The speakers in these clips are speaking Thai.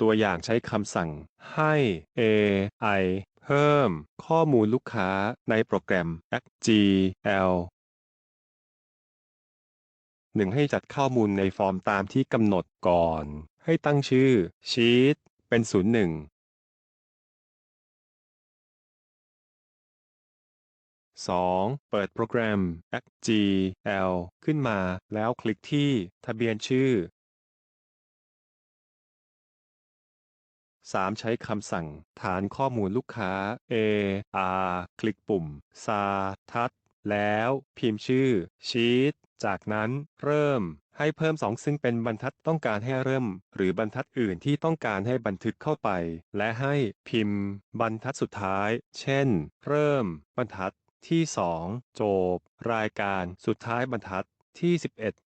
ตัวอย่างใช้คำสั่งให้ AI เพิ่มข้อมูลลูกค้าในโปรแกรม GL หนึ่งให้จัดข้อมูลในฟอร์มตามที่กำหนดก่อน ให้ตั้งชื่อ Sheet เป็น 01 2. เปิดโปรแกรม GL ขึ้นมาแล้วคลิกที่ทะเบียนชื่อ 3. ใช้คำสั่ง ฐานข้อมูลลูกค้า AR คลิกปุ่ม s a ทัดแล้วพิมพ์ชื่อ Sheet จากนั้นเริ่มให้เพิ่ม 2 ซึ่งเป็นบรรทัดต้องการให้เริ่ม หรือบรรทัดอื่นที่ต้องการให้บันทึกเข้าไป และให้พิมพ์ บรรทัดสุดท้าย เช่น เริ่ม บรรทัดที่ 2 จบ รายการสุดท้ายบรรทัดที่ 11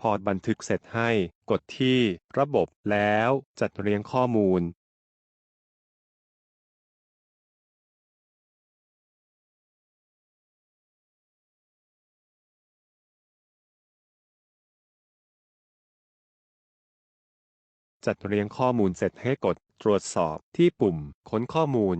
พอบันทึกเสร็จให้กดที่ระบบแล้วจัดเรียงข้อมูล จัดเรียงข้อมูลเสร็จให้กดตรวจสอบที่ปุ่มค้นข้อมูล